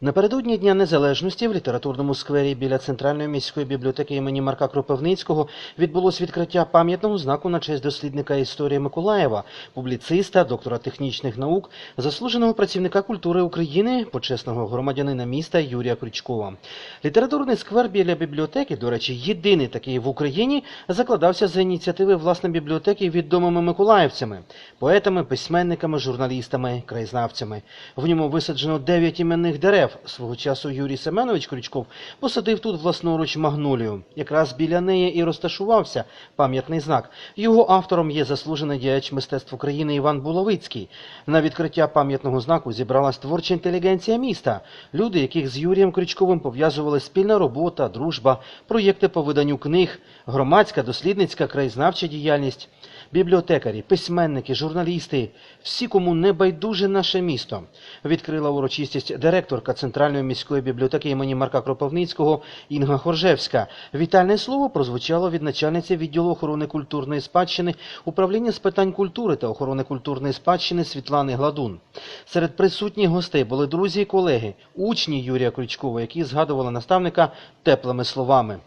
Напередодні Дня Незалежності в літературному сквері біля Центральної міської бібліотеки імені Марка Кропивницького відбулось відкриття пам'ятного знаку на честь дослідника історії Миколаєва, публіциста, доктора технічних наук, заслуженого працівника культури України, почесного громадянина міста Юрія Крючкова. Літературний сквер біля бібліотеки, до речі, єдиний такий в Україні, закладався за ініціативи власне бібліотеки відомими миколаївцями, поетами, письменниками, журналістами, краєзнавцями. В ньому висаджено дев'ять іменних дерев. Свого часу Юрій Семенович Крючков посадив тут власноруч магнолію. Якраз біля неї і розташувався пам'ятний знак. Його автором є заслужений діяч мистецтв України Іван Буловицький. На відкриття пам'ятного знаку зібралась творча інтелігенція міста. Люди, яких з Юрієм Крючковим пов'язували спільна робота, дружба, проєкти по виданню книг, громадська, дослідницька, краєзнавча діяльність. Бібліотекарі, письменники, журналісти, всі, кому не байдуже наше місто, відкрила урочистість директорка Центральної міської бібліотеки імені Марка Кропивницького Інга Хоржевська. Вітальне слово прозвучало від начальниці відділу охорони культурної спадщини управління з питань культури та охорони культурної спадщини Світлани Гладун. Серед присутніх гостей були друзі і колеги, учні Юрія Крючкова, які згадували наставника теплими словами.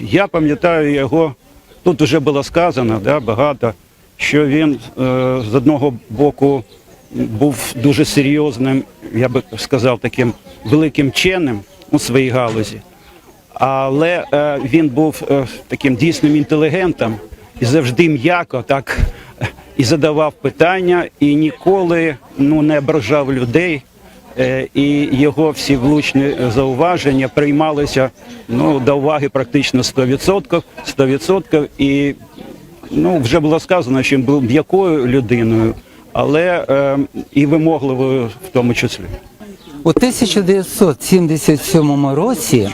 Я пам'ятаю його, тут вже було сказано да, багато, що він е, з одного боку був дуже серйозним, я би сказав, таким великим вченим у своїй галузі, але е, він був е, таким дійсним інтелігентом і завжди м'яко так і задавав питання, і ніколи ну, не ображав людей. Е, і його всі влучні зауваження приймалися ну, до уваги практично 100%, 100% і ну, вже було сказано, що він був м'якою людиною, але е, і вимогливою в тому числі. У 1977 році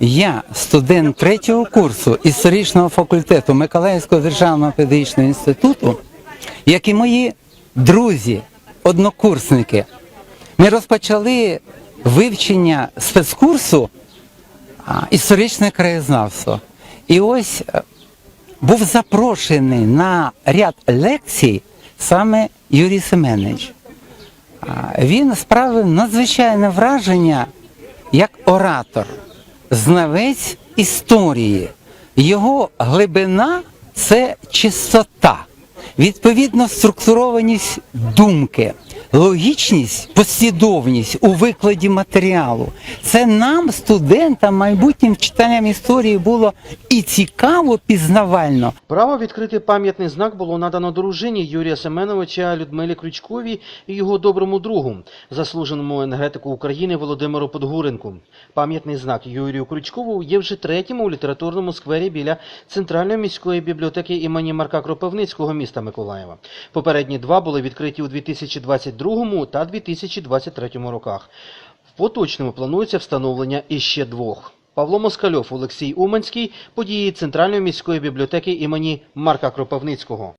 я, студент третього курсу історичного факультету Миколаївського державного педагогічного інституту, як і мої друзі, однокурсники, ми розпочали вивчення спецкурсу історичне краєзнавство. І ось е, був запрошений на ряд лекцій саме Юрій Семенович. Він справив надзвичайне враження як оратор, знавець історії. Його глибина це чистота, відповідно структурованість думки, логічність, послідовність у викладі матеріалу. Це нам, студентам, майбутнім читанням історії було і цікаво, пізнавально. Право відкрити пам'ятний знак було надано дружині Юрія Семеновича Людмилі Крючковій і його доброму другу, заслуженому енергетику України Володимиру Подгуренку. Пам'ятний знак Юрію Крючкову є вже третім у літературному сквері біля Центральної міської бібліотеки імені Марка Кропивницького міста Миколаєва. Попередні два були відкриті у 2022 та 2023 роках. В поточному планується встановлення іще двох. Павло Москальов, Олексій Уманський, події Центральної міської бібліотеки імені Марка Кропивницького.